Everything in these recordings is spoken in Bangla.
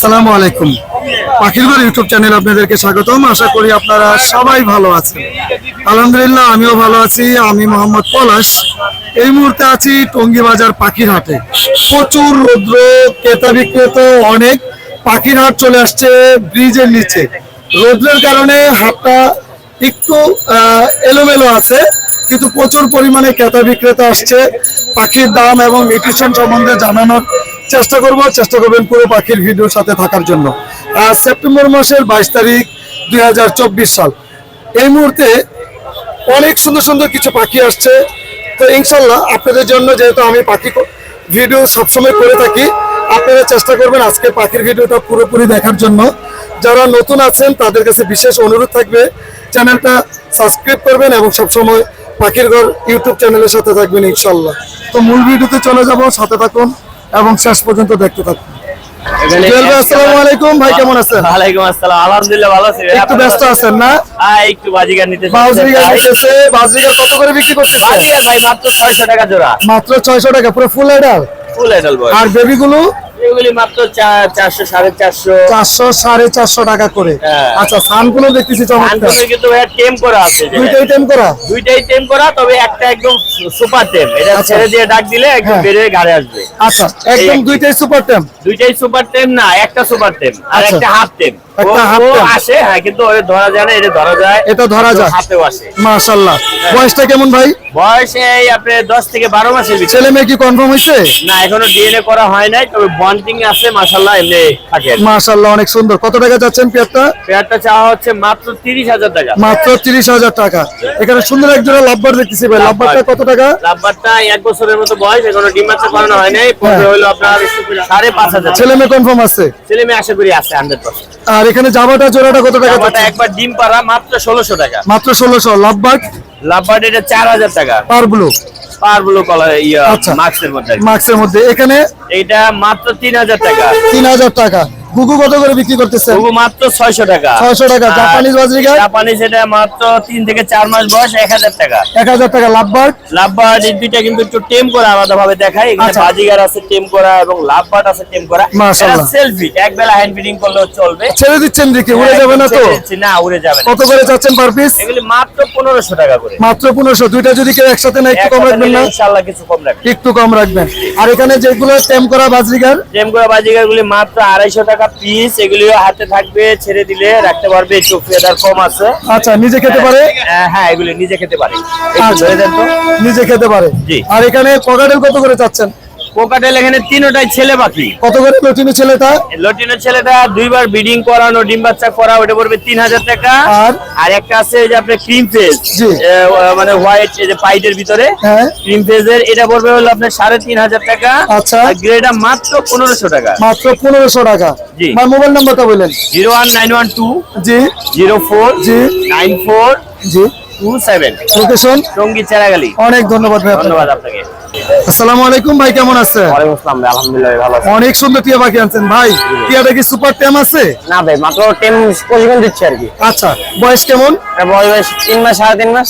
আসসালামু আলাইকুম। পাখির ঘর ইউটিউব চ্যানেল আপনাদেরকে স্বাগতম। আশা করি আপনারা সবাই ভালো আছেন। আলহামদুলিল্লাহ, আমিও ভালো আছি। আমি মোহাম্মদ পলাশ। এই মুহূর্তে আছি টঙ্গী বাজার পাখির হাটে প্রচুর রৌদ্র, ক্রেতা বিক্রেতা, অনেক পাখির হাট চলে আসছে ব্রিজের নিচে। রৌদ্রের কারণে হাটটা একটু এলোমেলো আছে, কিন্তু প্রচুর পরিমাণে ক্রেতা বিক্রেতা আসছে। পাখির দাম এবং নিউট্রিশন সম্বন্ধে জানানোর চেষ্টা করব, চেষ্টা করবেন পুরো পাখির ভিডিওর সাথে থাকার জন্য। সেপ্টেম্বর মাসের বাইশ তারিখ দুই হাজার চব্বিশ সাল। এই মুহূর্তে অনেক সুন্দর সুন্দর কিছু পাখি আসছে। তো ইনশাল্লাহ আপনাদের জন্য যেহেতু আমি পাখি ভিডিও সবসময় করে থাকি, আপনারা চেষ্টা করবেন আজকে পাখির ভিডিওটা পুরোপুরি দেখার জন্য। যারা নতুন আছেন, তাদের কাছে বিশেষ অনুরোধ থাকবে, চ্যানেলটা সাবস্ক্রাইব করবেন এবং সবসময় পাখির ঘর ইউটিউব চ্যানেলের সাথে থাকবেন ইনশাল্লাহ। তো মূল ভিডিওতে চলে যাব, সাথে থাকুন। এবং শেষ পর্যন্ত দেখতে থাকুন। আর ভাই, আসসালামু আলাইকুম। ভাই কেমন আছেন? ওয়ালাইকুম আসসালাম। আলহামদুলিল্লাহ ভালো আছি। একটু ব্যস্ত আছেন না? হ্যাঁ একটু বাজিগার নিতে বাউজরিগা নিতেছে। বাউজরিগা কত করে বিক্রি বাজিগার ভাই মাত্র 600 টাকা জোড়া। মাত্র ছয়শো টাকা পুরো ফুল এডাল ফুল এডাল বয় আর বেবিগুলো এগুলি মাত্র 400 450 চারশো। সাড়ে চারশো টাকা করে। হ্যাঁ। আচ্ছা সানগুলো দেখতেছি চমৎকার। কিন্তু ভাই টেম করা আছে দুইটাই টেম করা? দুইটাই টেম করা তবে একটা একদম সুপার টেম। এটা আচ্ছা। ছেড়ে দিয়ে ডাক দিলে একদম হ্যাঁ। বেরিয়ে গাড়ি আসবে। আচ্ছা একদম দুইটাই সুপার টেম। দুইটাই সুপার টেম না একটা সুপার টেম। আর আচ্ছা। একটা হাফ টেম। একটা half আসে হ্যাঁ কিন্তু ওরে ধরা যায় না এটা ধরা যায়। এটা ধরা যায়। হাতেও আসে। মাশাল্লাহ বয়সটা কেমন ভাই? বয়স এই আপনি 10 থেকে 12 মাসের ভিতরে। ছেলে মেয়ে কি কনফার্ম হয়েছে? না এখনও ডিএনএ করা হয় নাই তবে বন্ডিং আছে মাশাআল্লাহ এমনি থাকে আর অনেক সুন্দর। কত টাকা যাচ্ছেন পেয়ারটা? পেয়ারটা চাওয়া হচ্ছে মাত্র তিরিশ হাজার টাকা। মাত্র তিরিশ হাজার টাকা। এখানে সুন্দর এক জোড়া লাভবার দেখতেছি ভাই। লাভবারটা কত টাকা? লাভবারটা এক বছরের মতো বয়স এখনও ডিম বাচ্চা করানো হয় নাই। পড়বে হলো আপনার ছেলে মেয়ে কনফার্ম আছে? ছেলে মেয়ে আশা করি আছে হান্ড্রেড পার্সেন্ট আর এখানে জামাটা জোড়াটা কত টাকা জামাটা একবার ডিম পাড়া মাত্র 1600 টাকা। মাত্র 1600 লাভবার্ড লাভবার এটা চার হাজার টাকা। পার ব্লু পার ব্লু কলার ইয়া আচ্ছা। মার্কসের মধ্যে। মার্কসের মধ্যে। এখানে? এটা মাত্র তিন হাজার টাকা। তিন হাজার টাকা। গুগু কত করে বিক্রি করতেছেন? তবু মাত্র ছয়শো টাকা। 600 টাকা। জাপানিজ বাজরিকা? জাপানিজ এটা মাত্র তিন থেকে চার মাস বয়স এক হাজার টাকা। এক হাজার টাকা। লাভবার্ড? লাভবার্ড এই দুইটা কিন্তু একটু টেম করা আলাদা ভাবে এখানে আচ্ছা। বাজিগার আছে টেম করা এবং লাভবার্ড আছে টেম করা। মাশাআল্লাহ। সেলফি এক বেলা হ্যান্ড ফিডিং করলেও চলবে। ছেড়ে দিচ্ছেন উড়ে যাবে না তো? না উড়ে যাবে না। কত করে চাচ্ছেন পার পিস এগুলি মাত্র পনেরোশো টাকা করে। মাত্র পনেরোশো। দুইটা যদি কেউ একসাথে না একটু কম রাখবেন না? ইনশাআল্লাহ কিছু কম রাখবে একটু কম রাখবেন। আর এখানে যেগুলো টেম করা বাজরিগার টেম করা বাজিগার গুলি মাত্র আড়াইশো টাকা পিস এগুলিও হাতে থাকবে ছেড়ে দিলে রাখতে পারবে একটু ফেদার কম আছে। আচ্ছা নিজে খেতে পারে? হ্যাঁ, হ্যাঁ এগুলি নিজে খেতে পারে। আচ্ছা নিজে খেতে পারে? জি। আর এখানে কগাডেল কত করে চাচ্ছেন? কোকাটেল এখানে তিনটাই ছেলে পাখি। কত করে লটিনো ছেলেটা? লটিনো ছেলেটা দুইবার ব্রিডিং করানো ডিম বাচ্চা করা ওটা পড়বে তিন হাজার টাকা। আর? আর একটা আছে যে আপনার ক্রিম ফেজ মানে হোয়াইট এই যে পাইটের ভিতরে। হ্যাঁ। ক্রিম ফেজের এটা পড়বে হলো আপনার সাড়ে তিন হাজার টাকা। আচ্ছা। আর গ্রেডা মাত্র পনেরোশো টাকা। মাত্র পনেরোশো টাকা। জি। আমার মোবাইল নাম্বারটা বললেন? Zero one nine one two জি। জিরো ফোর জি। নাইন ফোর জি। Two seven. Location Tongi Cheragali. অনেক ধন্যবাদ ধন্যবাদ আপনাকে। আসসালামু আলাইকুম ভাই কেমন আছেন? ওয়ালাইকুম আসসালাম ভাই আলহামদুলিল্লাহ ভালো আছি। অনেক সুন্দর টিয়া পাখি আনছেন ভাই। টিয়াটা কি সুপার টেম আছে? না ভাই মাত্র টেম দিচ্ছে আর কি। আচ্ছা বয়স কেমন? বয়স 3 মাস 3.5 মাস।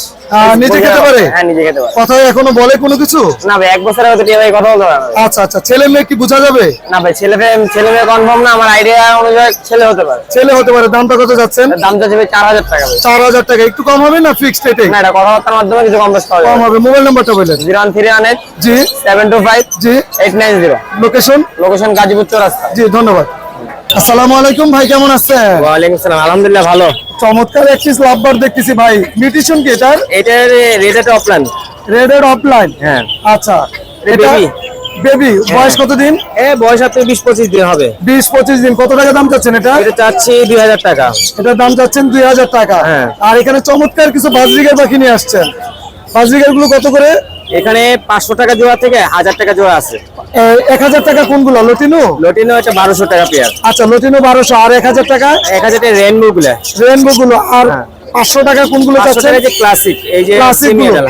নিজে খেতে পারে? হ্যাঁ নিজে খেতে পারে। কথা এখনও বলে কোনো কিছু? না ভাই এক টিয়া ভাই কথা বলতে পারে আচ্ছা আচ্ছা ছেলে মেয়ে কি বোঝা যাবে? না ভাই ছেলে মেয়ে ছেলে মেয়ে কনফার্ম না আমার আইডিয়া অনুযায়ী ছেলে হতে পারে। ছেলে হতে পারে দামটা কত যাচ্ছেন? দাম যাচ্ছে চার 4000 টাকা ভাই। 4000 টাকা একটু কম হবে না ফিক্সড রেটে না এটা কথাবার্তার মাধ্যমে কিছু কম বেশ কম হবে মোবাইল নাম্বারটা বলেন 01318 জি। সেভেন টু ফাইভ জি। Eight nine zero location location Gazipur Chowrasta. জি ধন্যবাদ। আসসালামু আলাইকুম ভাই কেমন আছেন? ওয়ালাইকুম আসসালাম আলহামদুলিল্লাহ ভালো। চমৎকার একটি লাভবার দেখতেছি ভাই। নিউট্রিশন কি এটার? এটার রেট অফলাইন রেড এর অফলাইন হ্যাঁ। আচ্ছা। এটা এটা বেবি বয়স কতদিন? এ বয়স আপনার বিশ পঁচিশ দিন হবে। বিশ পঁচিশ দিন। কত টাকা দাম চাচ্ছেন এটা? এটা চাচ্ছি দুই হাজার টাকা। এটার দাম চাচ্ছেন দুই হাজার টাকা। হ্যাঁ। আর এখানে চমৎকার কিছু বাজরিকার পাখি নিয়ে আসছেন। বাজরিকারগুলো কত করে? এখানে পাঁচশো টাকা জোড়া থেকে হাজার টাকা জোড়া আছে। এক হাজার টাকা কোনগুলো? লটিনো? লটিনো হচ্ছে বারোশো টাকা পেয়ার। আচ্ছা লটিনো বারোশো আর এক হাজার টাকা? এক হাজার টাকা রেনবো গুলো রেনবো গুলো আর পাঁচশো টাকা কোনগুলো চাচ্ছেন? যে ক্লাসিক এই যে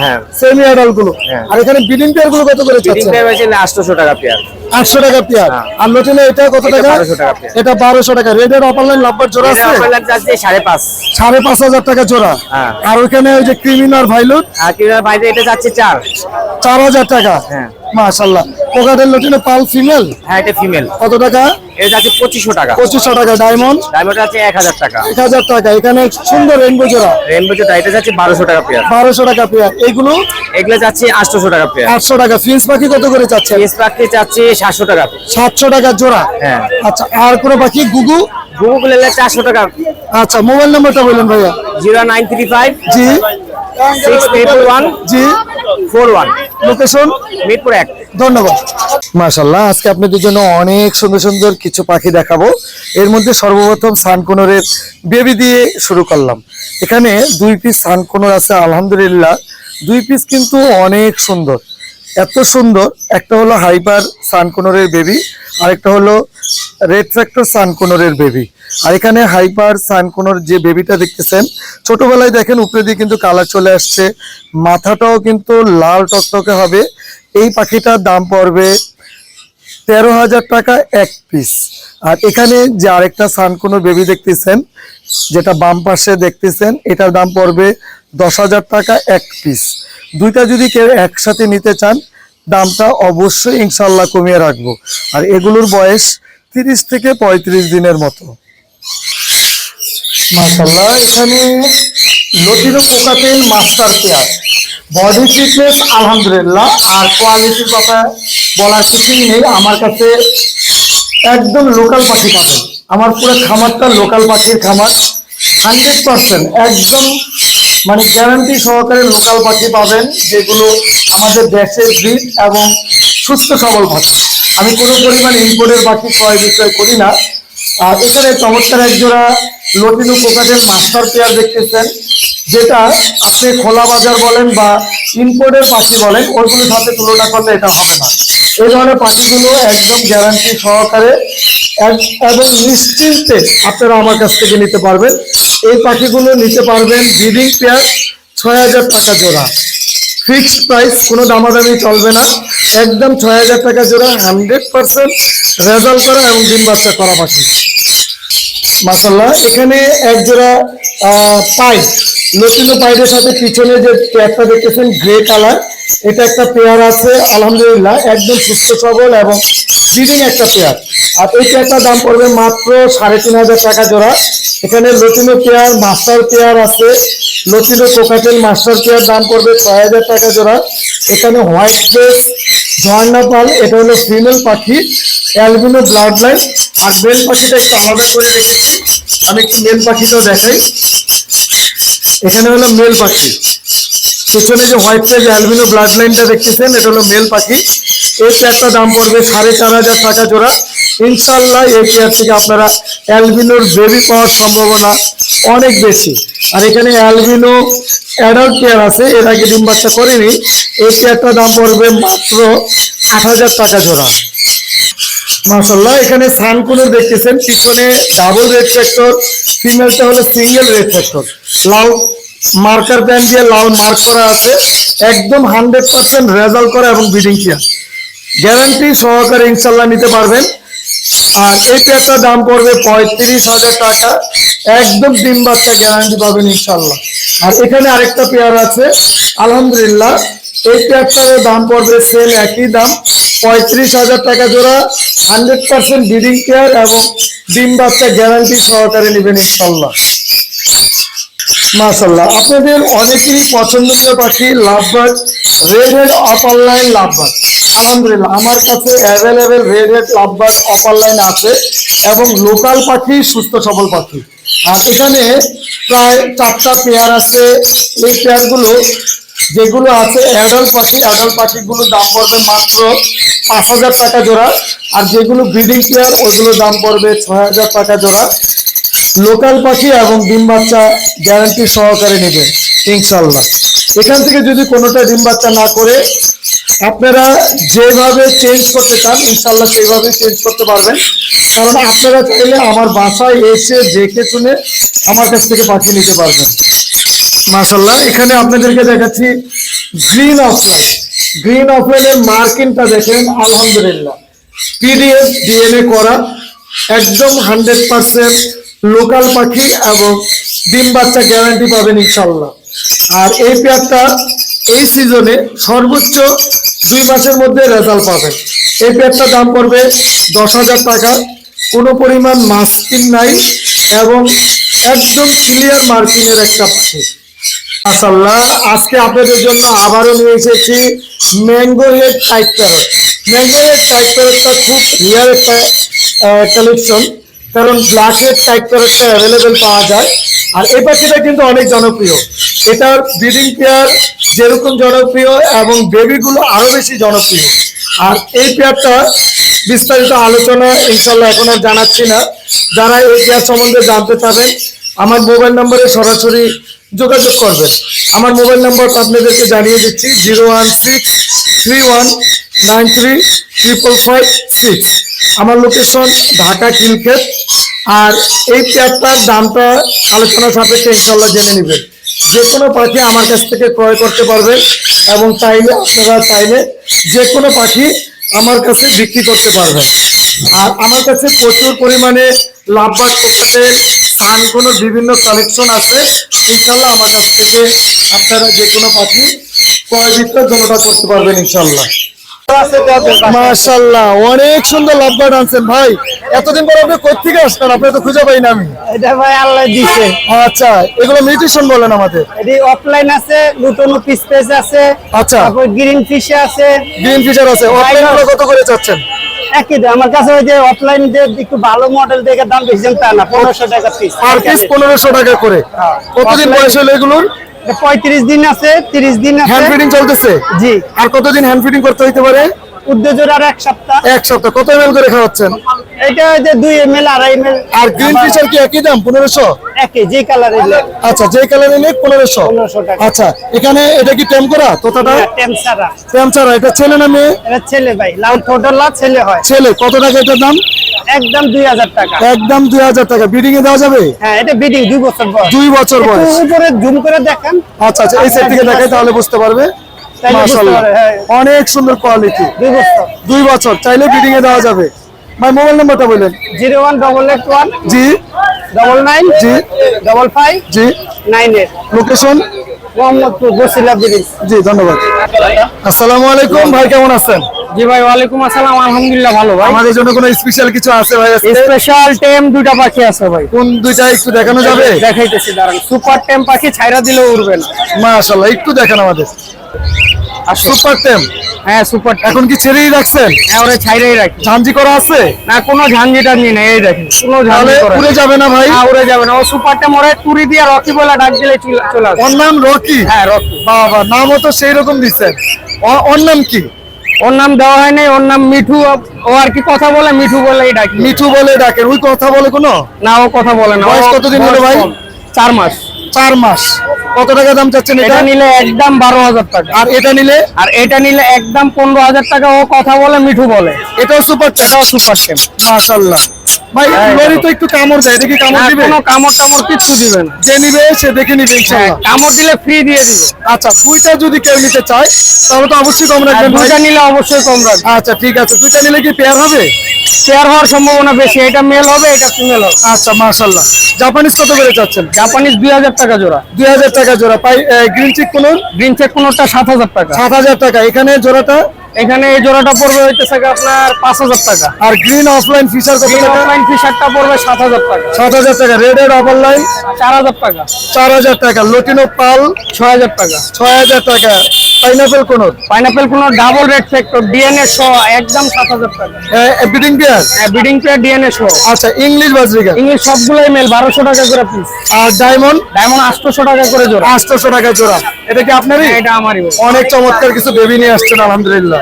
হ্যাঁ। সেমি অ্যাডালগুলো। হ্যাঁ। আর এখানে বিডিং পেয়ারগুলো কত করে চাচ্ছেন? আছে আটশোশো টাকা পেয়ার। আটশো টাকা পেয়ার। আর লটিনে এটা কত টাকা? 1200 টাকা পেয়ার। এটা বারোশো টাকা। রেডের অপারলাইন লাভবার জোড়া আছে? সাড়ে পাঁচ। সাড়ে পাঁচ হাজার টাকা জোড়া। হ্যাঁ। আর ওইখানে ওই যে ক্রিমিনার ভাইলুট আর কিনার বাইরে এটা যাচ্ছে চার। চার হাজার টাকা? হ্যাঁ। মাশাল্লাহ কোকাটের লটিনে পাল ফিমেল হ্যাঁ এটা ফিমেল কত টাকা? এটা যাচ্ছে পঁচিশশো টাকা। পঁচিশশো টাকা ডায়মন্ড ডায়মন্ড আছে এক হাজার টাকা। এক হাজার টাকা। এখানে সুন্দর রেনবো জোড়া। রেনবো যেটা এটা যাচ্ছে বারোশো টাকা পেয়ার। বারোশো টাকা পেয়ার। এগুলো? এগুলো যাচ্ছে আটশোশো টাকা পেয়ার। আটশো টাকা। ফিন্স পাখি কত করে চাচ্ছে পিএস পাখি যাচ্ছে সাতশো টাকা। সাতশো টাকা জোড়া? হ্যাঁ। আচ্ছা আর কোনো পাখি? গুগু? গুগল চারশো টাকা। আচ্ছা মোবাইল নাম্বারটা বলুন ভাইয়া। জিরো নাইন থ্রি ফাইভ জি। সিক্স ট্রিপল ওয়ান জি। Four one. লোকেশন মিরপুর এক। ধন্যবাদ। মাশাল্লাহ আজকে আপনাদের জন্য অনেক সুন্দর সুন্দর কিছু পাখি দেখাবো। এর মধ্যে সর্বপ্রথম সানকুনোরের বেবি দিয়ে শুরু করলাম। এখানে দুই পিস সানকুনোর আছে আলহামদুলিল্লাহ। দুই পিস কিন্তু অনেক সুন্দর। এত সুন্দর, একটা হলো হাইপার সানকোনরের বেবি, আরেকটা হলো রেড ফ্যাক্টর সানকুনোরের বেবি। আর এখানে হাইপার সানকোনর যে বেবিটা দেখতেছেন, ছোটবেলায় দেখেন উপরে দিয়ে কিন্তু কালার চলে আসছে, মাথাটাও কিন্তু লাল টকটকে হবে, এই পাখিটার দাম পড়বে তেরো হাজার টাকা এক পিস আর এখানে যে আরেকটা সানকুনো বেবি দেখতেছেন, যেটা বাম পাশে দেখতেছেন, এটার দাম পড়বে দশ হাজার টাকা এক পিস দুইটা যদি কেউ একসাথে নিতে চান, দামটা অবশ্যই ইনশাল্লাহ কমিয়ে রাখব। আর এগুলোর বয়স তিরিশ থেকে পঁয়ত্রিশ দিনের মতো। মাশাল্লাহ এখানে lutino cockatiel master pair. Body fitness আলহামদুলিল্লাহ। আর কোয়ালিটির কথা বলার কিছুই নেই, আমার কাছে একদম লোকাল পাখি পাবেন আমার পুরো খামারটা লোকাল পাখির খামার হান্ড্রেড পার্সেন্ট একদম মানে গ্যারান্টি সহকারে লোকাল পাখি পাবেন, যেগুলো আমাদের দেশের ব্রিড এবং সুস্থ সবল পাখি। আমি কোনো পরিমাণ ইম্পোর্টের পাখি ক্রয় বিক্রয় করি না। আর এখানে চমৎকার এক জোড়া লটিনো কোকাটেল মাস্টার পেয়ার দেখতেছেন, যেটা আপনি খোলা বাজার বলেন বা ইম্পোর্টের পাখি বলেন ওইগুলোর সাথে তুলনা করলে এটা হবে না। এই ধরনের পাখিগুলো একদম গ্যারান্টি সহকারে এবং নিশ্চিন্তে আপনারা আমার কাছ থেকে নিতে পারবেন। এই পাখিগুলো নিতে পারবেন ব্রিডিং পেয়ার ছয় হাজার টাকা জোড়া। ফিক্সড প্রাইস কোনো দামাদামি চলবে না। একদম ছয় হাজার টাকা জোড়া হান্ড্রেড পার্সেন্ট রেজাল্ট করা এবং ডিম বাচ্চা করা পাখি। মাসাল্লাহ এখানে এক জোড়া পাইপ লটিনো পাইপের সাথে পিছনে যে পেয়ারটা দেখতেছেন গ্রে কালার এটা একটা পেয়ার আছে, আলহামদুলিল্লাহ, একদম সুস্থ সবল এবং ব্রিডিং একটা পেয়ার। আর এই পেয়ারটার দাম পড়বে মাত্র সাড়ে তিন হাজার টাকা জোড়া। এখানে লটিনো পেয়ার, মাস্টার পেয়ার আছে। লটিনো কোকাটেল মাস্টার পেয়ার দাম পড়বে ছয় হাজার টাকা জোড়া। এখানে হোয়াইট ড্রেস, ঝর্ণা পাল, এটা হলো ফিমেল পাখি, অ্যালবিনো ব্লাড লাইন। আর মেল পাখিটা একটু আলাদা করে রেখেছি আমি একটু মেল পাখিটাও দেখাই। এখানে হলো মেল পাখি। পেছনে যে হোয়াইট যে অ্যালবিনো ব্লাড লাইনটা দেখতেছেন, এটা হলো মেল পাখি। এই পেয়ারটা দাম পড়বে সাড়ে চার হাজার টাকা জোড়া। ইনশাল্লাহ এই পেয়ার থেকে আপনারা অ্যালবিনোর বেবি পাওয়ার সম্ভাবনা অনেক বেশি। আর এখানে অ্যালবিনো অ্যাডাল্ট পেয়ার আছে, এর আগে ডিম বাচ্চা করেনি। এই পেয়ারটার দাম পড়বে মাত্র আট হাজার টাকা জোড়া। মাশাল্লাহ এখানে সানকুলো দেখতেছেন, পিছনে ডাবল রেড ফ্যাক্টর ফিমেলটা হলো সিঙ্গেল রেড ফ্যাক্টর লাল মার্কার প্যান দিয়ে লাল মার্ক করা আছে। একদম হান্ড্রেড পার্সেন্ট রেজাল্ট করা এবং বিডিং চেয়ার গ্যারান্টি সহকারে ইনশাল্লাহ নিতে পারবেন। আর এই পেয়ারটার দাম পড়বে পঁয়ত্রিশ হাজার টাকা। একদম ডিম বাচ্চা গ্যারান্টি পাবেন ইনশাল্লাহ আর এখানে আরেকটা পেয়ার আছে। আলহামদুলিল্লাহ, এই পেয়ারটার দাম পড়বে সেম একই দাম। পঁয়ত্রিশ হাজার টাকা জোড়া হান্ড্রেড পার্সেন্ট ব্রিডিং কেয়ার এবং ডিম বাচ্চা গ্যারান্টি সহকারে নেবেন ইনশাল্লাহ মাশাল্লাহ আপনাদের অনেকেরই পছন্দনীয় পাখি lovebird red head opaline lovebird. আলহামদুলিল্লাহ, আমার কাছে available red head lovebird opaline আছে এবং লোকাল পাখি, সুস্থ সবল পাখি। আর এখানে প্রায় চারটা পেয়ার আছে। এই পেয়ারগুলো যেগুলো আছে অ্যাডাল্ট পাখি অ্যাডাল্ট পাখিগুলোর দাম পড়বে মাত্র পাঁচ হাজার টাকা জোড়া। আর যেগুলো ব্রিডিং পেয়ার ওইগুলোর দাম পড়বে ছয় হাজার টাকা জোড়া। লোকাল পাখি এবং ডিম বাচ্চা গ্যারান্টি সহকারে নেবেন ইনশাল্লাহ এখান থেকে যদি কোনোটা ডিম বাচ্চা না করে, আপনারা যেভাবে চেঞ্জ করতে চান ইনশাল্লাহ সেইভাবে চেঞ্জ করতে পারবেন। কারণ আপনারা চাইলে আমার বাসায় এসে দেখে শুনে আমার কাছ থেকে পাখি নিতে পারবেন। মাশাল্লাহ এখানে আপনাদেরকে দেখাচ্ছি গ্রিন অফলাইন গ্রিন অফলাইনের মার্কিংটা দেখেন, আলহামদুলিল্লাহ। পিডিএফ ডিএনএ করা, একদম হান্ড্রেড পার্সেন্ট লোকাল পাখি এবং ডিম বাচ্চা গ্যারান্টি পাবেন ইনশাল্লাহ আর এই পেয়ারটা এই সিজনে সর্বোচ্চ দুই মাসের মধ্যে রেজাল্ট পাবেন। এই পেয়ারটার দাম পড়বে দশ হাজার টাকা। কোনো পরিমাণ মাস্কিং নাই এবং একদম ক্লিয়ার মার্কিংয়ের একটা পাখি। মাশাল্লাহ আজকে আপনাদের জন্য আবারও নিয়ে এসেছি mango head type parrot mango head type প্যারটটা খুব রিয়ার একটা কালেকশন কারণ হেড টাইপ প্যারটটা অ্যাভেলেবেল পাওয়া যায়। আর এই পাখিটা কিন্তু অনেক জনপ্রিয়। এটার ব্রিডিং পেয়ার যেরকম জনপ্রিয় এবং বেবিগুলো আরও বেশি জনপ্রিয়। আর এই পেয়ারটা বিস্তারিত আলোচনা ইনশাল্লাহ এখন আর জানাচ্ছি না। যারা এই পেয়ার সম্বন্ধে জানতে চাবেন, আমার মোবাইল নম্বরে সরাসরি যোগাযোগ করবেন। আমার মোবাইল নম্বরটা আপনাদেরকে জানিয়ে দিচ্ছি zero one six three one nine three triple five six আমার লোকেশন ঢাকা কিলক্ষেত। আর এই পেয়ারটার দামটা আলোচনা সাপেক্ষে ইনশাল্লাহ জেনে নেবেন যে কোনো পাখি আমার কাছ থেকে ক্রয় করতে পারবেন এবং চাইলে আপনারা চাইলে যে কোনো পাখি আমার কাছে বিক্রি করতে পারবেন। আর আমার কাছে প্রচুর পরিমাণে কোকাটেল সান কোনো বিভিন্ন কালেকশন আছে। ইনশাল্লাহ আমার কাছ থেকে আপনারা যে কোনো পাখি ক্রয় বিক্রয় দুটোটা করতে পারবেন ইনশাল্লাহ মাশাল্লাহ অনেক সুন্দর লাভবার্ড আনছেন ভাই। এতদিন পর আপনি কোথেকে আসলেন? আপনি তো খুঁজে পাই না আমি। এটা ভাই আল্লাহ দিছে। আচ্ছা এগুলো মিউটেশন বলেন আমাদের। এটি অফলাইন আছে নতুন পিস পেজ আছে আচ্ছা। তারপর গ্রিন ফিশ আছে। গ্রিন ফিচার আছে। অফলাইন কত করে চাচ্ছেন? একই দাম। আমার কাছে ওই যে অফলাইন যে একটু ভালো মডেল দেখে দাম বেশি তা না পনেরোশো টাকা পিস পার পিস পনেরোশো টাকা করে। হ্যাঁ। কতদিন বয়স হলো এগুলোর? পঁয়ত্রিশ দিন আছে তিরিশ দিন হ্যান্ড ফিটিং চলতেছে? জি। আর কতদিন হ্যান্ড ফিডিং করতে হইতে পারে? উদ্যোজোর আর এক সপ্তাহ। এক সপ্তাহ। কত এমএল করে খাওয়াচ্ছেন? এটা যে দুই এম এল আড়াই এম আর গ্রিন ফিচার কি একই দাম? পনেরোশো? একই যে কালার আচ্ছা যে কালার এনে পনেরোশো। 1500 টাকা। আচ্ছা এখানে এটা কি টেম করা? তোতাটা? টেম সারা টেম ছাড়া। এটা ছেলে না মেয়ে? এটা ছেলে ভাই। লাল টোটাল ছেলে হয়। ছেলে। কত টাকা এটার দাম? একদম দুই হাজার টাকা। একদম দুই হাজার টাকা। বিডিং এ দেওয়া যাবে? হ্যাঁ এটা বিডিং দুই বছর বয়স। দুই বছর একটু বয়স। উপরে জুম করে দেখেন। আচ্ছা আচ্ছা এই সাইড থেকে দেখাই তাহলে বুঝতে পারবে। হ্যাঁ। অনেক সুন্দর কোয়ালিটি দুই বছর। দুই বছর। চাইলে বিডিং এ দেওয়া যাবে। ভাই মোবাইল নাম্বারটা বললেন zero one double eight one জি। ডবল নাইন জি। ডবল ফাইভ জি। Nine eight location Mohammadpur Bosila bridge. জি ধন্যবাদ। আসসালামু আলাইকুম। ভাই কেমন আছেন? জি ভাই ওয়ালাইকুম আসসালাম। আলহামদুলিল্লাহ ভালো ভাই। আমাদের জন্য কোনো স্পেশাল কিছু আছে ভাই আজকে? স্পেশাল টেম দুইটা পাখি আছে ভাই। কোন দুইটা একটু দেখানো যাবে? দেখাইতেছি দাঁড়ান। সুপার টেম পাখি ছাইরা দিলেও উড়বে না। মাশাআল্লাহ একটু দেখান আমাদের। সুপার টেম হ্যাঁ সুপার এখন কি ছেড়েই রাখছেন? হ্যাঁ ওরা ছাইরাই রাখি। ঝাঞ্জি করা আছে? না কোনো ঝাঞ্ঝি টাঞ্জি নেই এই দেখেন কোনো ঝাঞ্ঝি করে উড়ে যাবে না ভাই? না উড়ে যাবে না। ও সুপার টেম ওরা টুরি দিয়ে রকি বলে ডাক দিলে চলে আসবে ওর নাম রকি? হ্যাঁ রকি। বাবা নামও তো সেই রকম দিচ্ছেন ওর নাম কি? ওর নাম দেওয়া হয় নাই ওর নাম মিঠু। ও আর কি কথা বলে মিঠু বলেই ডাকি। মিঠু বলে ডাকেন। ওই কথা বলে কোনো? না ও কথা বলে না। বয়স কতদিন হলো ভাই? চার মাস। চার মাস। কত টাকা দাম চাচ্ছেন এটা? নিলে একদম বারো হাজার টাকা। আর এটা নিলে? আর এটা নিলে একদম পনেরো হাজার টাকা। ও কথা বলে মিঠু বলে। এটাও সুপার এটাও সুপার টেম মাশাআল্লাহ ভাই হ্যাঁ, লরি তো একটু কামড় দেয়। এটা কামড় দিবে? কোনো কামড় টামড় কিচ্ছু দিবে না। যে নিবে সে দেখে নিবে হ্যাঁ, ইনশাআল্লাহ কামড় দিলে ফ্রি দিয়ে দিব। আচ্ছা দুইটা যদি কেউ নিতে চায় তাহলে তো অবশ্যই কম আর রাখবেন দুইটা নিলে অবশ্যই কম আচ্ছা ঠিক আছে। দুইটা নিলে কি পেয়ার হবে? শেয়ার হওয়ার সম্ভাবনা বেশি। এটা মেল হবে এটা ফিমেল হবে। আচ্ছা জাপানিজ কত করে চাচ্ছেন? জাপানিজ দুই হাজার টাকা জোড়া। দুই হাজার টাকা জোড়া। পাই গ্রিন চেক কোন গ্রিন চেক কোনটা সাত হাজার টাকা। সাত হাজার টাকা। এখানে জোড়াটা? এখানে এই জোড়াটা পড়বে হইতেছে আপনার পাঁচ হাজার টাকা। আর গ্রিন অফলাইন ফিচার কত টাকা? অফলাইন ফিশারটা পড়বে সাত হাজার টাকা। সাত হাজার টাকা। রেড এর অফার লাইন চার হাজার টাকা। চার হাজার টাকা। লটিনো পাল ছয় হাজার টাকা। ছয় হাজার টাকা। পাইনাপেল কোন পাইনাপেল কোনো ডাবল রেড ফ্যাক্টর ডিএনএ সহ একদম সাত হাজার টাকা। Breeding pair breeding pair DNA সহ। আচ্ছা ইংলিশ বাজরিকা ইংলিশ সবগুলোই মেল বারোশো টাকা করে পিস আর ডায়মন্ড ডায়মন্ড আটশোশো টাকা করে জোড়া। আটশোশো টাকা জোড়া। এটা কি আপনারই? হ্যাঁ, এটা আমারই অনেক চমৎকার কিছু বেবি নিয়ে আসছেন আলহামদুলিল্লাহ।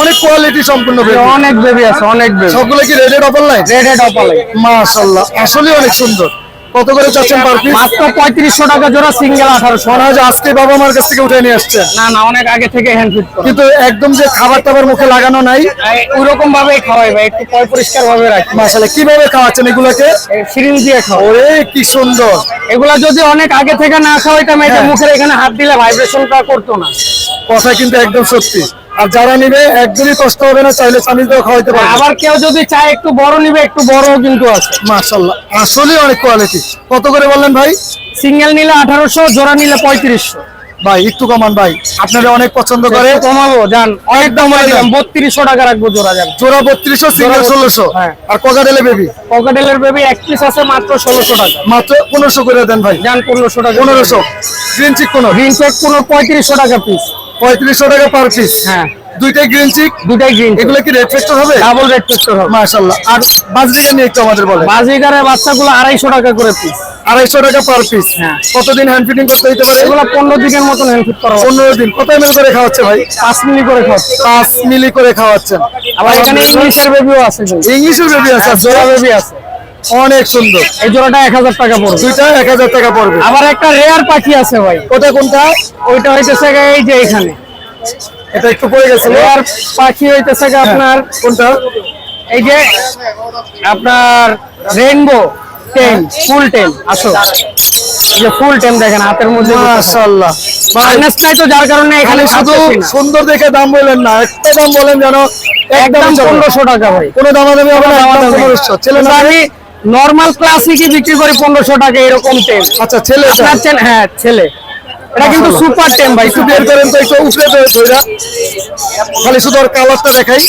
অনেক কোয়ালিটি সম্পূর্ণ বেবি অনেক বেবি আছে অনেক বেবি সবগুলো কি রেডের opaline red head opaline মাশাআল্লাহ আসলে অনেক সুন্দর। কত করে চাচ্ছেন পার পিস মাত্র পঁয়ত্রিশশো টাকা জোড়া সিঙ্গেল আঠারোশো। মনে হয় যে আজকে বাবা মার কাছ থেকে উঠে নিয়ে আসছে। না না অনেক আগে থেকে হ্যান্ড ফিট কিন্তু একদম যে খাবার টাবার মুখে লাগানো নাই। ওইরকম ভাবেই খাওয়াই ভাই একটু পয় পরিষ্কার ভাবে রাখি। মাশাআল্লাহ কীভাবে খাওয়াচ্ছেন এগুলাকে? সিরিঞ্জ দিয়ে খাও ওরে কি সুন্দর। এগুলা যদি অনেক আগে থেকে না খাওয়াইতাম এটা হ্যাঁ। মুখের এখানে হাত দিলে ভাইব্রেশনটা করতো না। কথা কিন্তু একদম সত্যি। আর যারা নিবে একদমই কষ্ট হবে না চাইলে স্বামী দিয়ে খাওয়াইতে পারবে। আবার কেউ যদি চায় একটু বড় নিবে একটু বড় কিন্তু আছে। মাশাল্লাহ আসলে অনেক কোয়ালিটি কত করে বললেন ভাই? সিঙ্গেল নিলে আঠারোশো জোড়া নিলে পঁয়ত্রিশশো। ভাই একটু কমান ভাই আপনারা অনেক পছন্দ করে। কমাবো জান অনেক দাম দিলাম বত্রিশশো টাকা রাখব জোড়া যান জোড়া বত্রিশশো সিঙ্গেল ষোলোশো। হ্যাঁ। আর কগাডেলে বেবি পকেটেলের বেবি এক পিস আছে মাত্র ষোলোশো টাকা। মাত্র পনেরোশো করে দেন ভাই। জান পনেরোশো টাকা। পনেরোশো। গ্রিন চিক কোনো? গ্রিন চেক কোনো পঁয়ত্রিশশো টাকা পিস পঁয়ত্রিশশো টাকা পার পিস হ্যাঁ। দুইটাই গ্রিন চিক দুটাই গ্রিন এগুলো কি রেড ফেক্টর হবে? ডাবল রেড পেস্টর হবে। মাশাল্লাহ আর বাজরিকা নিয়ে একটু আমাদের বলে বাজিগারের বাচ্চাগুলো আড়াইশো টাকা করে পিস আড়াইশো টাকা পার পিস হ্যাঁ। কতদিন হ্যান্ড ফিটিং করতে হইতে পারে? এগুলো পনেরো দিনের মতন হেলফিট করা পনেরো দিন। কত এমএল করে খাওয়াচ্ছে ভাই? পাঁচ মিলি করে খাচ্ছে পাঁচ মিলি করে খাওয়াচ্ছেন। আবার এখানে ইংলিশের বেবিও আছে ইংলিশের বেবি আছে হ্যাঁ, জোড়া বেবি আছে। অনেক সুন্দর। এই জোড়াটা এক হাজার টাকা পড়বে। দুইটা এক হাজার টাকা পড়বে। আবার একটা রেয়ার পাখি আছে ভাই। ওটা কোনটা? ওইটা হইতেছে এই যে এখানে। এটা একটু পড়ে গেছিল রেয়ার পাখি হইতেছে গিয়ে আপনার কোনটা? এই যে আপনার রেইনবো টেন ফুল টেন আসো। যে ফুল টেন দেখেন হাতের মধ্যে মাশাআল্লাহ। নাই তো যার কারণে এখানে শুধু সুন্দর দেখে দাম বললেন না একটা দাম বলেন যেন একদম পনেরোশো টাকা ভাই। কোনো দামাদামি হবে না একদম পনেরোশো। ছেলে না নর্মাল ক্লাসিকই বিক্রি করি পনেরোশো টাকা এরকম টেম আচ্ছা ছেলে চেন হ্যাঁ ছেলে। এটা কিন্তু সুপার টেম ভাই সুপার বের করেন তো একটু উপরে ধরে ধইরা খালি শুধু ওর কালারটা দেখাই।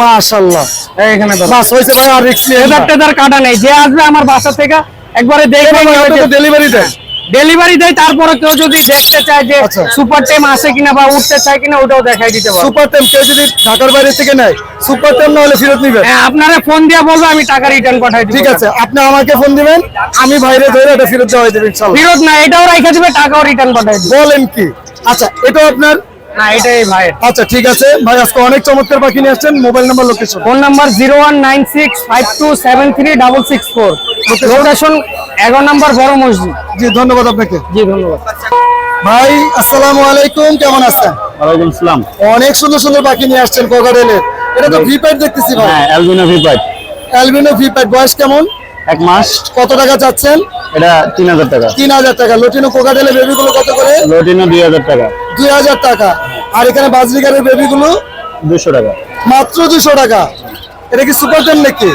মাশাআল্লাহ। এইখানে বাস হয়েছে ভাই আর রিক্স এবার টেদার কাটা নেই। যে আসবে আমার বাসা থেকে একবারে দেখবে ডেলিভারি দেয়। ডেলিভারি দেয় তারপরে কেউ যদি দেখতে চায় যে আচ্ছা। সুপার টেম আছে কিনা বা উঠতে চায় কিনা ওটাও দেখাই দিতে পারব। সুপার টেম কেউ যদি ঢাকার বাইরে থেকে নেয় সুপার টেম না হলে ফেরত নিবে? হ্যাঁ আপনারা ফোন দিয়ে বলব আমি টাকা রিটার্ন পাঠাই দিব। ঠিক আছে আপনি আমাকে ফোন দিবেন আমি বাইরে ধরে এটা ফেরত দেওয়া দেবেন ইনশাআল্লাহ ফেরত না এটাও রাখা দিবে টাকাও রিটার্ন পাঠাই দিই বলেন কি? আচ্ছা এটা আপনার না এটাই ভাই আচ্ছা ঠিক আছে। ভাই আজকে অনেক চমৎকার পাখি নিয়ে আসছেন। Mobile number location phone number zero one nine six five two seven three double six four. Location এগারো নাম্বার বড় মসজিদ। জি ধন্যবাদ আপনাকে। জি ধন্যবাদ। ভাই আসসালামু আলাইকুম। কেমন আছেন? ওয়ালাইকুম সালাম। অনেক সুন্দর সুন্দর পাখি নিয়ে আসছেন কোকারেলের এটা তো ভিপাইট দেখতেছি ভাই। হ্যাঁ অ্যালবিনো ভিপাইট অ্যালবিনো ভিপাইট বয়স কেমন? এক মাস। কত টাকা চাচ্ছেন? এটা তিন হাজার টাকা। তিন হাজার টাকা। লটিনো কোকাটেলের বেবিগুলো কত করে? লোটিনো দুই হাজার টাকা। দুই হাজার টাকা। আর এখানে বাজরিকারের বেবিগুলো দুশো টাকা। মাত্র দুশো টাকা। এটা কি সুপার টেন নাকি?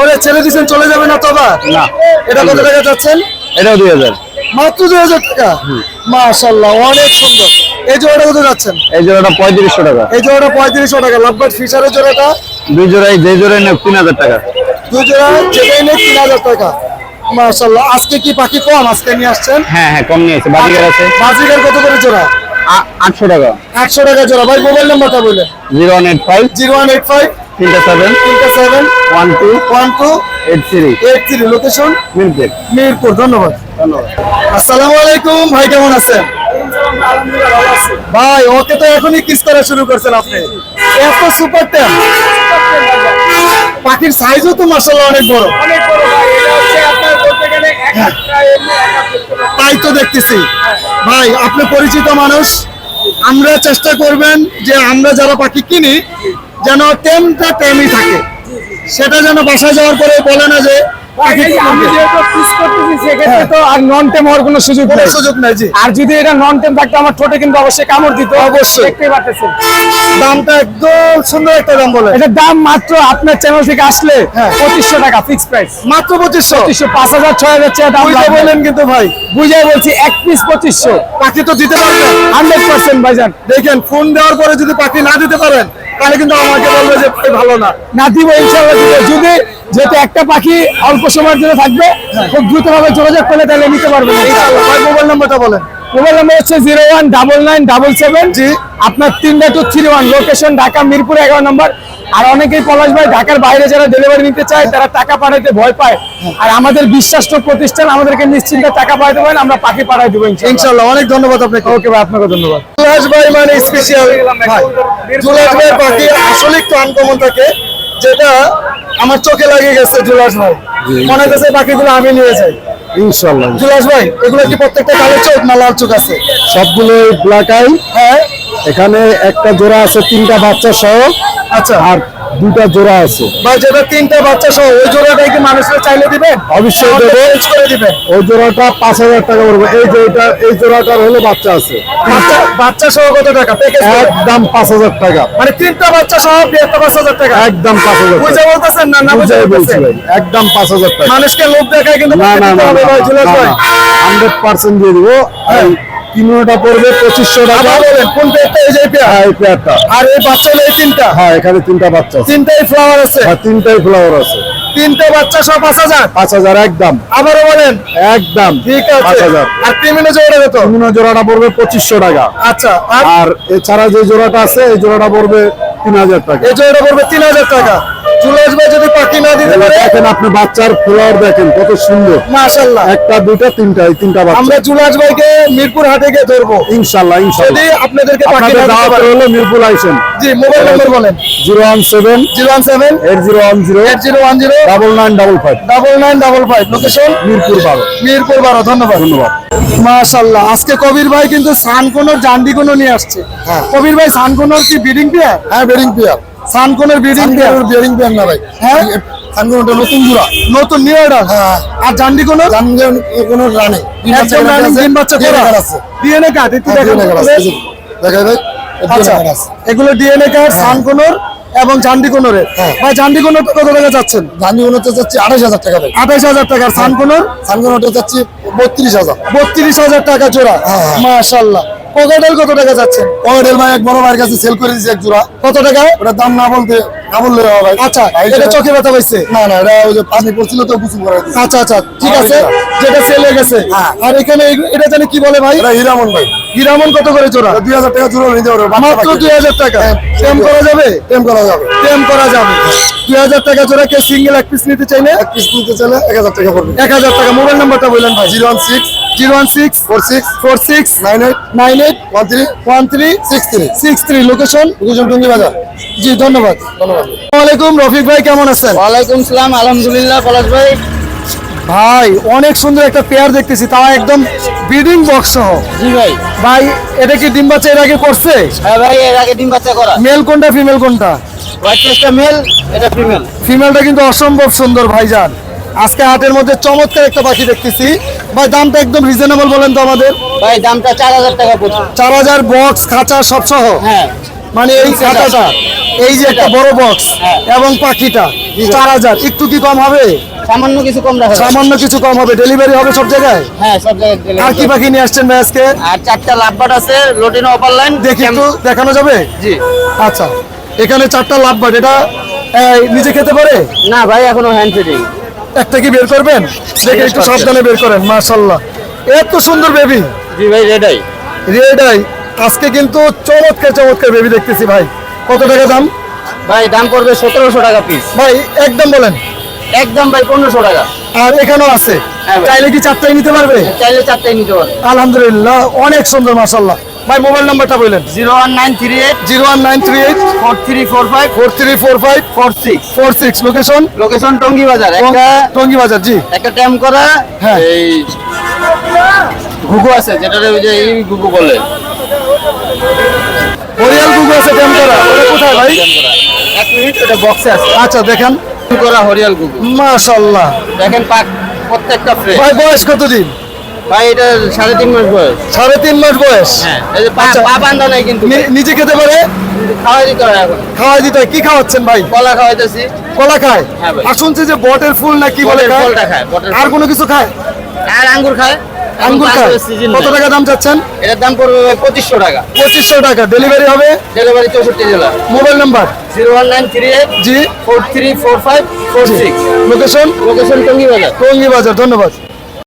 ওরে ছেড়ে দিচ্ছেন চলে যাবে না তো আবার? না। এটা কত টাকা চাচ্ছেন এটাও দুই হাজার। মাত্র দুই হাজার টাকা? মাশাল্লাহ অনেক সুন্দর। এই জোড়াটা কত যাচ্ছেন? এই জোড়াটা পঁয়ত্রিশশো টাকা। এই জোড়াটা পঁয়ত্রিশশো টাকা। লাভবার্ড ফিশারের জোড়াটা? দুই জোড়াই যে জোড়াই নেব তিন হাজার টাকা। দুই জোড়া যেটাই নেই তিন হাজার টাকা। মাশাল্লাহ আজকে কি পাখি কম? আজকে নিয়ে আসছেন? হ্যাঁ হ্যাঁ কম নিয়েছে বাজিকার আছে। বাজিকার কত করে জোড়া? আটশো টাকা। একশো টাকা জোড়া। ভাই মোবাইল নাম্বারটা বললেন zero one eight five. Zero one eight five. তিনটা সেভেন তিনটা seven one two. One two. Eight three. Eight three. Location minute Mirpur. ধন্যবাদ। ধন্যবাদ। আসসালামু আলাইকুম। ভাই কেমন আছেন? ভাই ওকে তো এখনই কিস করা শুরু করছেন আপনি। এত সুপার টেম পাখির সাইজও তো মাসাল্লাহ অনেক বড়। তাই তো দেখতেছি। ভাই, আপনি পরিচিত মানুষ। আমরা চেষ্টা করবেন যে আমরা যারা পাখি কিনি, যেন টেমটা টেমই থাকে। সেটা যেন বাসায় যাওয়ার পরে বলে না যে আর যদি এটা নন টেম থাকতো আমার ঠোঁটে কিন্তু অবশ্যই কামড় দিত। অবশ্যই। দামটা একদম সুন্দর একটা দাম বলে এটার দাম মাত্র আপনার চ্যানেল থেকে আসলে হ্যাঁ। পঁচিশশো টাকা ফিক্স প্রাইস মাত্র পঁচিশশো? পঁচিশশো পাঁচ হাজার ছয় হাজার দাম বললেন কিন্তু ভাই। বুঝাই বলছি এক পিস পঁচিশশো। পাখি তো দিতে পারবেন। হান্ড্রেড পার্সেন্ট ভাইজান। দেখেন ফোন দেওয়ার পরে যদি পাখি না দিতে পারেন তাহলে কিন্তু আমাকে বলবে যে ভালো না। না দিব ইনশাল্লাহ দিব। যদি যেহেতু একটা পাখি অল্প সময়ের জন্য থাকবে খুব দ্রুত ভাবে যোগাযোগ করলে তাহলে নিতে পারবেন। ইনশাআল্লাহ। মোবাইল নাম্বারটা বলেন। মোবাইল নাম্বার হচ্ছে zero one double nine double seven. জি। আপনার তিনটা two three one. Location Dhaka Mirpur এগারো নম্বর। আর অনেকেই পলাশ ভাই ঢাকার বাইরে যারা ডেলিভারি নিতে চায় তারা টাকা পাঠাইতে ভয় পায়। আর আমাদের বিশ্বাস্ত প্রতিষ্ঠান আমাদেরকে নিশ্চিন্তে টাকা পাঠাতে পারেন আমরা পাখি পাঠাই দেবো ইনশাল্লাহ ইনশাল্লাহ অনেক ধন্যবাদ আপনাকে। ওকে ভাই আপনাকে ধন্যবাদ। জুলাস ভাই মানে স্পেশাল ভাই জুলাস ভাই পাখি আসলে একটু আনকমন থাকে যেটা আমার চোখে লাগে গেছে জুলাস ভাই। মনে হচ্ছে পাখিগুলো আমি নিয়ে যাই। ইনশাল্লাহ জুলাস ভাই এগুলো কি প্রত্যেকটা কালো চোখ না লাল চোখ আছে? সবগুলো ব্ল্যাক আই হ্যাঁ। এখানে একটা জোড়া আছে তিনটা বাচ্চা সহ। আচ্ছা। আর দুটা জোড়া আছে ভাই যেটা তিনটা বাচ্চা সহ ওই জোড়াটাই কি মানুষের চাইলে দিবেন অবশ্যই দেবো। change করে দিবেন ওই জোড়াটা পাঁচ হাজার টাকা পড়বে এই এটা এই জোড়াটার হলো বাচ্চা আছে বাচ্চা বাচ্চা সহ কত টাকা প্যাকেজ একদম পাঁচ হাজার টাকা মানে তিনটা বাচ্চা সহ একটা পাঁচ হাজার টাকা একদম পাঁচ হাজার বুঝে বলতেছেন না না বুঝে বুঝাই বলছি একদম পাঁচ হাজার টাকা মানুষকে লোভ দেখায় কিন্তু না না না ভাই হান্ড্রেড পার্সেন্ট দিয়ে দিবো কিলোটা পড়বে পঁচিশশো টাকা। বলেন কোন পেয়ারটা এই যে পেয়ার হ্যাঁ এই পেয়ারটা। আর এই বাচ্চা হলো এই তিনটা? হ্যাঁ এখানে তিনটা বাচ্চা তিনটাই ফ্লাওয়ার আছে? হ্যাঁ তিনটাই ফ্লাওয়ার আছে। তিনটা বাচ্চা সহ পাঁচ হাজার? পাঁচ হাজার একদম। আবারও বলেন। একদম। ঠিক পাঁচ হাজার। আর ক্রিমিনো জোড়া কত? বিভিন্ন জোড়াটা পড়বে পঁচিশশো টাকা। আচ্ছা আর? আর এছাড়া যে জোড়াটা আছে এই জোড়াটা পড়বে তিন হাজার টাকা। এই জোড়াটা পড়বে তিন হাজার টাকা। চুলাস ভাই যদি পাখি না দিতে পারে? দেখেন আপনি বাচ্চার ফ্লাওয়ার দেখেন কত সুন্দর। একটা দুইটা তিনটা এই তিনটা বাচ্চা। আমরা ভাইকে মিরপুর হাটে গিয়ে ধরবো। যদি আপনাদেরকে পাখি না দিতে পারে। হলো মিরপুর জি মোবাইল নাম্বার বলেন। লোকেশন মিরপুর বারো। মিরপুর বারো ধন্যবাদ। ধন্যবাদ। আজকে কবির ভাই কিন্তু সানকোনোর জান্ডিকোনো নিয়ে আসছে। কবির ভাই সানকোনোর কি বিডিং পেয়ার হ্যাঁ breeding pair sun conure pair breeding pair না ভাই। হ্যাঁ? নতুন জোড়া। নতুন নিউ অর্ডার হ্যাঁ। আর জান্ডিকোনোর জানগেন কোনো রানে একদম রানিং তিন বাচ্চা করা। আছে। ডিএনএ কার্ড একটু হ্যাঁ, দেখেন। আছে। দেখাই ভাই। আচ্ছা এগুলো ডিএনএ কার্ড সানকোনোর এবং জান্ডিকোনোরের হ্যাঁ। ভাই জান্ডিকোনোর কত টাকা চাচ্ছি আঠাশ হাজার টাকা আঠাশ হাজার টাকার সানকোনোর? সানগুলোটা চাচ্ছি বত্রিশ হাজার। বত্রিশ হাজার টাকা জোড়া। হ্যাঁ। মাশাল্লাহ। পকেটেল কত টাকা যাচ্ছেন পকেটের ভাই এক বড় ভাইয়ের কাছে সেল করে দিয়েছি এক জোড়া। কত টাকা? ওটার দাম না বলতে না বললে হবে ভাই। আচ্ছা এটা চোখে ব্যথা পাইছে না না এটা ওই যে পানি পড়ছিল তো কিছু করে আচ্ছা আচ্ছা ঠিক হ্যাঁ, আছে যেটা সেল হয়ে গেছে। হ্যাঁ। আর এখানে এটা জানি কি বলে ভাই? এটা হিরামন ভাই। হিরামন কত করে জোড়া? এটা দুই হাজার টাকা জোড়া নিতে পারবে মাত্র পাখি। দুই হাজার টাকা? হ্যাঁ, টেম করা যাবে? টেম করা যাবে। টেম করা যাবে। দুই হাজার টাকা জোড়া কে সিঙ্গেল এক পিস নিতে চাইলে? এক পিস নিতে চাইলে এক হাজার টাকা পড়বে। এক হাজার টাকা মোবাইল নাম্বারটা বললেন ভাই। Zero one six zero one six four six four six nine eight nine eight one three one three six three. Six three location দুজন টুঙ্গি বাজার জি ধন্যবাদ। ধন্যবাদ আসসালামাইকুম রফিক ভাই কেমন আছেন? ওয়ালাইকুম সালাম আলহামদুলিল্লাহ পলাশ ভাই। ভাই অনেক সুন্দর একটা পেয়ার দেখতেছি তাও একদম ব্রিডিং বক্স সহ। জি ভাই। ভাই এটা কি ডিম বাচ্চা এর আগে করছে? হ্যাঁ ভাই এর আগে ডিম বাচ্চা করা। মেল কোনটা ফিমেল কোনটা? হোয়াইট মেল এটা ফিমেল ফিমেলটা কিন্তু অসম্ভব সুন্দর ভাইজান। আজকে হাটের মধ্যে চমৎকার একটা পাখি দেখতেছি। ভাই দামটা একদম রিজনেবল বলেন তো আমাদের? ভাই দামটা চার হাজার টাকা পড়ছে। চার হাজার বক্স খাঁচা সব সহ? হ্যাঁ। মানে এই খাঁচাটা এই যে একটা বড় বক্স হ্যাঁ। এবং পাখিটা চার হাজার। একটু কি কম হবে? সামান্য কিছু কম রাখা সামান্য কিছু কম হবে। ডেলিভারি হবে সব জায়গায়? হ্যাঁ সব জায়গায় আর কি পাখি নিয়ে আসছেন ভাই আজকে? আর চারটা লাভবাট আছে লোটিনো অপার লাইন দেখি একটু দেখানো যাবে? জি। আচ্ছা এখানে চারটা লাভ বাট এটা নিজে খেতে পারে? না ভাই এখনও হ্যান্ড ফিটিং একটা কি বের করবেন? দেখে একটু সাবধানে বের করেন মাশাল্লাহ এত সুন্দর বেবি জি ভাই রেডাই রেড আই আজকে কিন্তু চমৎকার চমৎকার বেবি দেখতেছি ভাই। কত টাকা দাম? ভাই দাম পড়বে সতেরোশো টাকা পিস ভাই একদম বলেন। একদম ভাই পনেরোশো টাকা। আর এখানেও আছে। হ্যাঁ চাইলে কি চারটায় নিতে পারবে? চাইলে চারটায় নিতে পারবে। আলহামদুলিল্লাহ অনেক সুন্দর মাশাল্লাহ ভাই মোবাইল নাম্বারটা বললেন। Zero one nine three eight zero one nine three eight four three four five four three four five four six four six location location Tongi বাজার একটা টঙ্গি বাজার জি। একটা ট্যাম করা হ্যাঁ। এই ঘুঘু আছে যেটা ওই যে এই ঘুঘু বলে। হরিয়াল গুগু আছে টেম করা। ওটা কোথায় ভাই? এক মিনিট ওটা বক্সে আছে। আচ্ছা দেখেন। ট্যাম করা হরিয়াল ঘুঘু। মাশাল্লাহ দেখেন পাক প্রত্যেকটা ফ্রেশ ভাই বয়স কতদিন? ভাই এটা সাড়ে তিন মাস বয়স। সাড়ে তিন মাস বয়স? হ্যাঁ পা আচ্ছা। বান্ধা নাই কিন্তু। নিজে খেতে পারে? খাওয়াই দিতে হয় এখন। খাওয়াই দিতে হয়। কি খাওয়াচ্ছেন ভাই? কলা খাওয়াইতেছি। কলা খায়? হ্যাঁ আর শুনছি যে বটের ফুল না কি বলে খায়? ফলটা খায়, আর কোনো কিছু খায়? আর আঙ্গুর খায়। আঙ্গুর খায়? কত টাকা দাম চাচ্ছেন? এটার দাম পড়বে পঁচিশশো টাকা। পঁচিশশো টাকা। ডেলিভারি হবে? ডেলিভারি চৌষট্টি জেলা। Mobile number zero one nine three eight জি। Four three four five four six. Location location Tongi বাজার টঙ্গি বাজার ধন্যবাদ।